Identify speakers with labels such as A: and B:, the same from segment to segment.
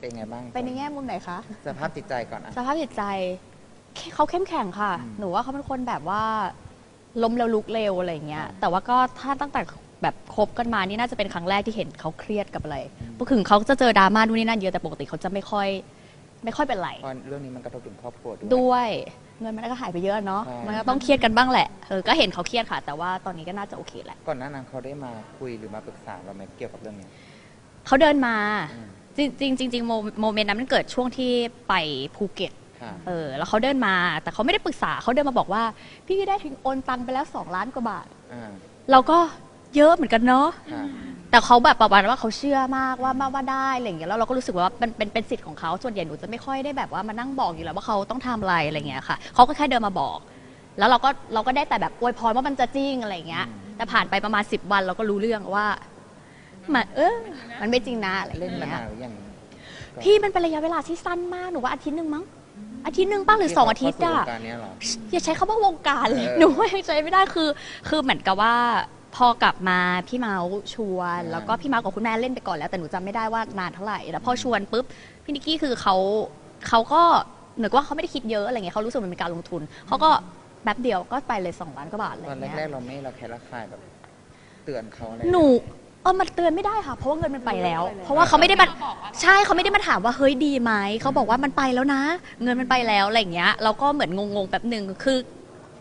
A: เป็นไงบ้าง
B: เป็นในแง่มุมไหนคะ
A: สภาพจิตใจก่อนอะ
B: สภาพจิตใจเขาเข้มแข็งค่ะ
A: อืม
B: หนูว่าเขาเป็นคนแบบว่าล้มแล้วลุกเร็วอะไรอย่างเงี้ย
A: อ่า
B: แต่ว่าก็ถ้าตั้งแต่แบบคบกันมานี่น่าจะเป็นครั้งแรกที่เห็นเขาเครียดกับอะไรเพราะถึงเขาจะเจอดราม่านู่นนี่นั่นเยอะแต่ปกติเขาจะไม่ค่อย ไม่ค่อยเป็นไร
A: เพราะเรื่องนี้มันกระทบถึงครอบครัวด้วย
B: ด้วยเงินมันก็หายไปเยอะเนาะ
A: ใช่
B: มันก็ต้องเครียดกันบ้างแหละเออก็เห็นเขาเครียดค่ะ แต่ว่าตอนนี้ก็น่าจะโอเคแหละ
A: ก่อนหน้านั้นเขาได้มาคุยหรือมาปรึกษาเราไหมเกี่ยวกับเรื่องนี้
B: เขาเดินมา
A: อืม
B: จริงๆจริงๆโมโมเมนต์นั้นมันเกิดช่วงที่ไปภูเก็ต
A: ค่ะ
B: เออ แล้วเขาเดินมา แต่เขาไม่ได้ปรึกษา เขาเดินมาบอกว่า พี่ได้ถึงโอนตังค์ไปแล้ว 2 ล้านกว่าบาท
A: อ่า
B: เราก็เยอะเหมือนกันเนาะ
A: ค่ะ
B: แต่เขาแบบประมาณว่าเขาเชื่อมากว่ามาว่าได้อะไรอย่างเงี้ยแล้วเราก็รู้สึกว่าเป็นเป็นเป็นสิทธิ์ของเขาส่วนใหญ่หนูจะไม่ค่อยได้แบบว่ามานั่งบอกอยู่แล้วว่าเขาต้องทำอะไรอะไรเงี้ยค่ะเขาก็แค่เดินมาบอก แล้วเราก็เราก็ได้แต่แบบอวยพรว่ามันจะจริงอะไรเงี้ย แต่ผ่านไปประมาณ 10 วันเราก็รู้เรื่องว่า มันเออ มันไม่จริงนะอะไรเรื่อง
A: ปัญ
B: เนี้ย
A: หาหรือยัง
B: พี่มันเป็นระยะเวลาที่สั้นมากหนูว่าอาทิตย์หนึ่งมั้งอาทิตย์หนึ่งป้าหรือสองอาทิตย์อะ
A: เข้าสู่วงการเนี้ยเหรอ
B: อย่าใช้คำว่าวงการเลย
A: เออ
B: หนูว่ายังใจไม่ได้คือ คือเหมือนกับว่าพอกลับมาพี่เมาชวน
A: อ่า
B: แล้วก็พี่เมากับคุณแม่เล่นไปก่อนแล้ว แต่หนูจำไม่ได้ว่านานเท่าไหร่แล้วพอชวนปุ๊บพี่นิกกี้คือเขาเขาก็เหมือนกับว่าเขาไม่ได้คิดเยอะอะไรเงี้ยเขารู้สึกมันเป็นการลงทุนเขาก็แป๊บเดียวก็ไปเลยสองล้านกว่าบาทอะไร
A: ตอน
B: เงี้ย
A: แรกๆเราไม่เราแค่ระคายแบบ เตือนเขาอะไร
B: หนู เออมันเตือนไม่ได้ค่ะ เพราะว่าเงินมันไปแล้ว เพราะว่าเขาไม่ได้มาใช่เขาไม่ได้มาถามว่าเฮ้ยดีไหมเขาบอกว่ามันไปแล้วนะ เงินมันไปแล้วอะไรอย่างเงี้ยเราก็เหมือนงงๆแป๊บหนึ่งคือ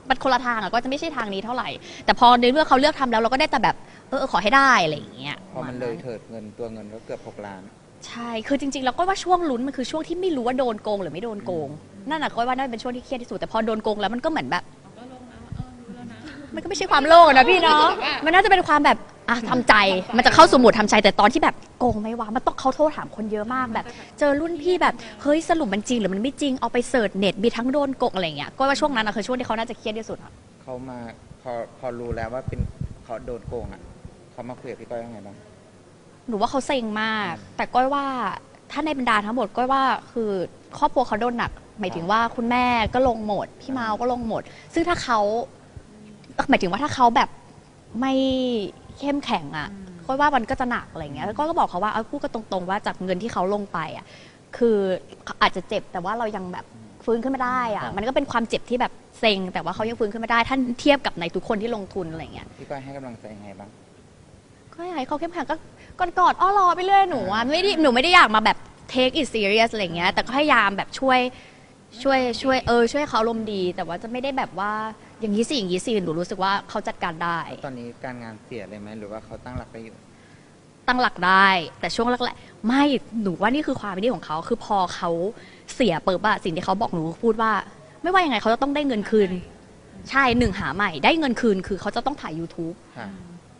B: มันคนละทางอะก็จะไม่ใช่ทางนี้เท่าไหร่ แต่พอในเมื่อเขาเลือกทำแล้วเราก็ได้แต่แบบเออเออขอให้ได้อะไรอย่างเงี้ย
A: พอมันเลยเถิดเงินตัวเงินก็เกือบหกล้าน
B: ใช่คือจริงๆเราก็ว่าช่วงลุ้นมันคือช่วงที่ไม่รู้ว่าโดนโกงหรือไม่โดนโกงนั่นน่ะก็ว่าน่าจะเป็นช่วงที่เครียดที่สุดแต่พอโดนโกงแล้วมันก็เหมือนแบบมันก็ไม่ใช่ความโลภอะนะพี่เนาะมันน่าจะเป็นความแบบ อะทำใจมันจะเข้าสู่โหมดทำใจแต่ตอนที่แบบโกงไม่วะมันต้องเขาโทษถามคนเยอะมากแบบ เจอรุ่นพี่แบบเฮ้ยสรุปมันจริงหรือมันไม่จริงเอาไปเสิร์ชเน็ตมีทั้งโดนโกงอะไรอย่างเงี้ยก็ว่าช่วงนั้นอะคือช่วงที่เขาน่าจะเครียดที่สุดอะ
A: เขามาพอพอรู้แล้วว่าเป็นเขาโดนโกงอะเขามาคุยกับพี่ก้อยว่าไงบ้าง
B: หนูว่าเขาเซ็งมาก แต่ก้อยว่าถ้าในบรรดาทั้งหมดก้อยว่าคือครอบครัวเขาโดนหนัก หมายถึงว่าคุณแม่ก็ลงหมดพี่เมาก็ลงหมด ซึ่งถ้าเขาหมายถึงว่าถ้าเขาแบบไม่ เข้มแข็งอะก้อยว่ามันก็จะหนักอะไรเงี้ยแล้วก้อยก็บอกเขาว่าเอาพูดกันตรงๆว่าจากเงินที่เขาลงไปอะคืออาจจะเจ็บแต่ว่าเรายังแบบฟื้นขึ้นมาได้อะมันก็เป็นความเจ็บที่แบบเซ็ง แต่ว่าเขายังฟื้นขึ้นมาได้ท่านเทียบกับในทุกคนที่ลงทุนอะไรเงี้ย
A: พี่ก้อยให้กำลังใจยังไงบ้าง
B: ก็อยากให้เขาเข้มแข็งก็กอดกอดอ้อรอไปเรื่อยหนูอะไม่ได้หนูไม่ได้อยากมาแบบ take it serious อะไรเงี้ยแต่ก็พยายามแบบช่วยช่วยช่วยเออช่วยเขาลมณ์ดี แต่ว่าจะไม่ได้แบบว่า อย่างนี้สิอย่างนี้สิหนูรู้สึกว่าเขาจัดการได้
A: ตอนนี้การงานเสียเลยไหมหรือว่าเขาตั้งหลักได้อยู่
B: ตั้งหลักได้ แต่ช่วงแรกๆไม่หนูว่านี่คือความไม่ดีของเขา คือพอเขาเสียเปิดอะสิ่งที่เขาบอกหนูพูดว่า ไม่ว่ายังไงเขาจะต้องได้เงินคืน ใช่หนึ่งหาใหม่ ได้เงินคืนคือเขาจะต้องถ่าย YouTube
A: ค่ะ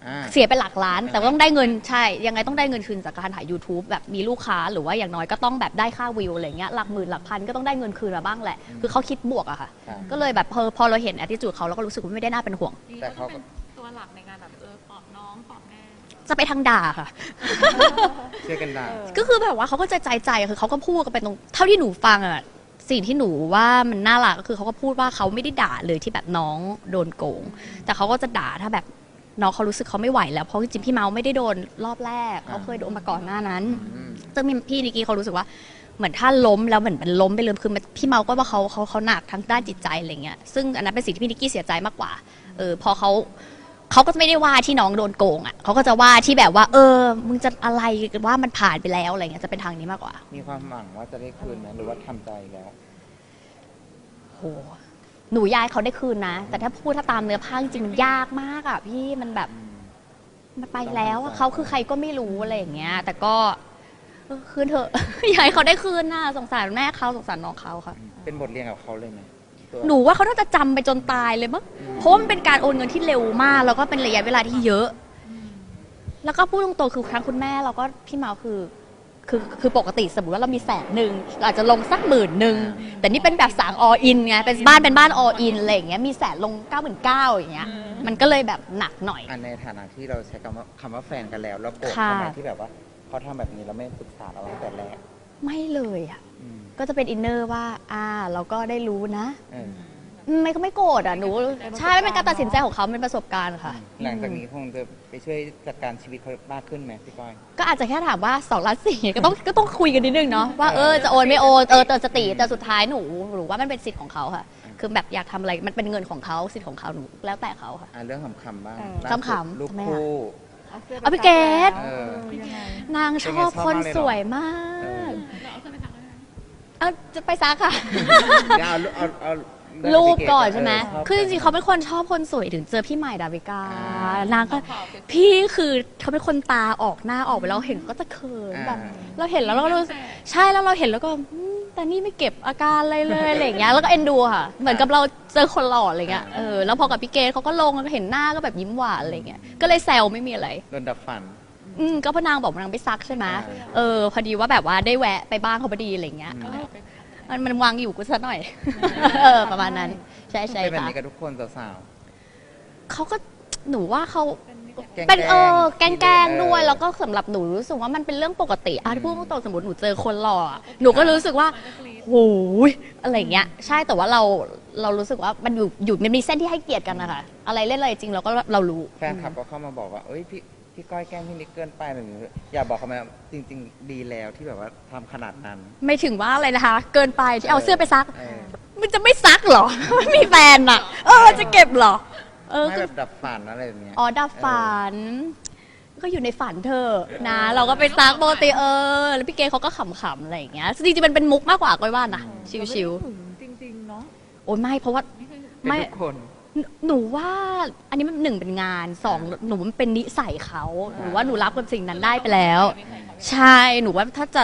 A: อ่า
B: เสียไปหลักล้าน แต่ว่าต้องได้เงินใช่ ยังไงต้องได้เงินคืนจากการถ่าย YouTube แบบมีลูกค้าหรือว่าอย่างน้อยก็ต้องแบบได้ค่าวิวอะไรเงี้ยหลักหมื่นหลักพันก็ต้องได้เงินคืนมาบ้างแหละ คือเขาคิดบวกอะค่ะ
A: ค่ะ
B: ก็เลยแบบพอพอเราเห็น attitude เขาเราก็รู้สึกว่าไม่ได้น่าเป็นห่วง
A: แต่เขาก็
C: เป็นตัวหลักในการแบบเออปลอบน้องปลอบแม่
B: จะไปทางด่าค่ะ
A: ช่วยกันด่า
B: ก็คือแบบว่าเขาก็จะใจใจคือเขาก็พูดกันไปตรงเท่าที่หนูฟังอะสิ่งที่หนูว่ามันน่ารักก็คือเขาก็พูดว่าเขาไม่ได้ด่าเลยที่แบบน้องโดนโกง แต่เขาก็จะด่าถ้าแบบ น้องเขารู้สึกเขาไม่ไหวแล้วเพราะจริงๆพี่เมาไม่ได้โดนรอบแรกเขาเคยโดนมาก่อนหน้านั้น
A: อืม
B: ซึ่งพี่นิกกี้เขารู้สึกว่าเหมือนถ้าล้มแล้วเหมือนมันล้มไปเลยคือมันพี่เมาก็ว่าเขาเขาเขาหนักทั้งด้านจิตใจอะไรเงี้ยซึ่งอันนั้นเป็นสิ่งที่พี่นิกกี้เสียใจมากกว่าเออพอเขาเขาก็ไม่ได้ว่าที่น้องโดนโกงอะเขาก็จะว่าที่แบบว่า เออ มึงจะอะไรว่ามันผ่านไปแล้วอะไรเงี้ยจะเป็นทางนี้มากกว่า
A: มีความหวังว่าจะได้คืนไหมหรือว่าทำใจแล้ว
B: โห หนูยายเขาได้คืนนะ แต่ถ้าพูดถ้าตามเนื้อผ้าจริงๆมันยากมากอะพี่มันแบบ
A: อืม
B: มันไปแล้วอะเขาคือใครก็ไม่รู้อะไรอย่างเงี้ย แต่ก็เออคืนเถอะ อยากให้เขาได้คืนน่ะสงสารแม่เขาสงสารน้องเขาค่ะ
A: เป็นบทเรียนกับเขาเลยไหมตัว
B: หนูว่าเขาน่าจะจำไปจนตายเลยมั้งเพราะว่ามันเป็นการโอนเงินที่เร็วมาก แล้วก็เป็นระยะเวลาที่เยอะ แล้วก็พูดตรงๆคือครั้งคุณแม่เราก็พี่เมาคือ คือคือปกติสมมติว่าเรามีแสนหนึ่งเราอาจจะลงสักหมื่นหนึ่งแต่นี่เป็นแบบสางออินไงเป็นบ้านเป็นบ้านออินอะไรอย่างเงี้ยมีแสนลง9ก้าหมื่นเก้าอย่างเงี้ยมันก็เลยแบบหนักหน่อย
A: อันในฐานะที่เราใช้คำว่าคำว่าแฟนกันแล้วแล้วโกรธ
B: ค่ะ
A: ทำไมที่แบบว่าเขาทำแบบนี้เราไม่ปรึกษาเราตั้งแต่แรก
B: ไม่เลยอะ
A: อืม
B: ก็จะเป็นอินเนอร์ว่าอ่าเราก็ได้รู้นะ
A: เออ
B: ไม่ก็ไม่โกรธอะหนูใช่ไม่เป็นการตัดสินใจของเขาเป็นประสบการณ์ค่ะ
A: หลังจากนี้คงจะไปช่วยจัดการชีวิตเขามากขึ้นไหมพี่ก้อย
B: ก็อาจจะแค่ถามว่า2ล้านสี่ก็ต้องก็ต้องคุยกันนิดนึงเนาะว่าเออจะโอนไม่โอนเออเตือนสติแต่สุดท้ายหนูหนูว่ามันเป็นสิทธิ์ของเขาค่ะ คือแบบอยากทำอะไรมันเป็นเงินของเขาสิทธิ์ของเขาหนูแล้วแต่เขาค่ะ
A: อะเรื่องขำๆบ้าง
C: เออ
A: ล่าสุด
B: ขำๆ
A: ลูก
B: ทำไมอะ
A: คู่
B: เอาพี่เกด
A: เออ
C: ยังไง
B: นางชอบคนสวยมาก
A: เออ
C: เราเอาเสื้อไปซักได้ไหม
B: เอาจะไปซักค่ะ
A: เดี๋ยวเอาเอาเอาเง
B: รูป
A: พี่เก่
B: อนใช่ไหม
A: เชบ
B: คือจริงๆเขาเป็นคนชอบคนสวยถึงเจอพี่ใหม่ดาวิกา
A: อ่านา
B: งก็
C: ขาวๆเซ็กซี่
B: พี่คือเขาเป็นคนตาออกหน้าออกไปแล้วเห็นก็จะเขิน
A: อ่า
B: แบบ เราเห็นแล้วเราก็รู้สึกใช่แล้วเราเห็นแล้วก็อืมแต่นี่ไม่เก็บอาการอะไรเลยอะไรอย่างเงี้ยแล้วก็เอ็นดูค่ะ เหมือนกับเราเจอคนหล่ออะไรเงี้ยเออแล้วพอกับพี่เกดเขาก็ลงแล้วก็เห็นหน้าก็แบบยิ้มหวานอะไรเงี้ยก็เลยแซวไม่มีอะไร
A: โดนดับฝัน
B: อืมก็พอนางบอกว่านางไปซักใช่ไหม
A: อ่า
B: เออพอดีว่าแบบว่าได้แวะไปบ้านเขาพอดีอะไรเงี้ย
A: อื ม
C: ก็เลยเอาไปขาย
B: มันมันวางอยู่กูซะหน่อย เออประมาณนั้น ใช่ใช่
A: เป็นแบบ
B: ค่ะ
A: นี้กับทุกคนสาว
B: เขาก็หนูว่าเขา
C: เป็นนิสัย
A: ๆแกล้ง
B: เป็นเออ
A: ๆ
B: แกล้งๆด้วย
A: เออ
B: แล้วก็สำหรับหนูรู้สึกว่ามันเป็นเรื่องปกติอะ
A: อืม
B: ที่พูดตรงๆสมมติหนูเจอคนหล่ออะหนูก็รู้สึกว่า
C: มันก็กรี๊ด
B: โอ้ยอะไรเงี้ย ใช่แต่ว่าเราเรารู้สึกว่ามันอยู่อยู่มันมีเส้นที่ให้เกียรติกันนะคะอะไรเล่นอะไรจริงเราก็เรารู้
A: แฟนคลับก็เข้ามาบอกว่าเอ้ยพี่ พี่ก้อยแกล้งพี่นิกเกินไปแบบนี้อยากบอกเขาไหมว่าจริง ๆ ดีแล้วที่แบบว่าทำขนาดนั้น
B: ไม่ถึงว่าอะไรนะคะ เกินไปที่เอาเสื้อไปซัก
A: เออ
B: มันจะไม่ซักเหรอ ไม่มีแฟนอะ เออ จะเก็บเหรอ เออ
A: ไม่
B: ก็
A: แบบดับฝันอะไรแบบเนี้ย
B: อ๋อดับฝัน ก็อยู่ในฝันเธอะนะ เราก็ไปซักปกติเออ แล้วพี่เกเขาก็ขำๆอะไรอย่างเงี้ยจริงๆมันเป็นมุกมากกว่าก้อยว่านะ ชิว
C: จริงๆเนาะ
B: ๆ โอ้ยไม่เพราะว่า
C: นี่คือ
A: เป็น
B: ไม่
A: ทุกคน
B: หนูหนูว่าอันนี้มันหนึ่งเป็นงานสองหนูมันเป็นนิสัยเขาหนูว่าหนูรับกับสิ่งนั้นได้ไปแล้ว
C: นิสัยเขา
B: ใช่หนูว่าถ้าจะ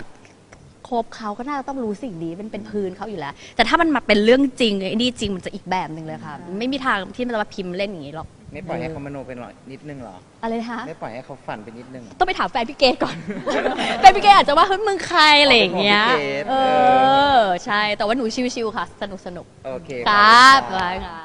B: คบเขาก็น่าจะต้องรู้สิ่งนี้เป็นเป็นพื้นเขาอยู่แล้ว แต่ถ้ามันมาเป็นเรื่องจริงไอ้นี่จริงมันจะอีกแบบหนึ่งเลยค่ะ ไม่มีทางที่มันจะมาพิมพ์เล่นอย่างนี้หรอก
A: ไม่ปล่อยให้เขามโนเป็นหรอนิดนึงเหรอ
B: อะไรนะคะ
A: ไม่ปล่อยให้เขาฝันไปนิดนึง
B: ต้องไปถามแฟนพี่เกก่อน แฟนพี่เกอาจจะว่าเฮ้ยมึงใครอะไรอย่างเงี้ย
A: อ๋อเป็นห่วงพี่เกด
B: เออ ใช่แต่ว่าหนูชิวๆค่ะ สนุกสนุก
A: โอเค
B: ๆครับ
A: ขอบคุณ
B: บายค่ะ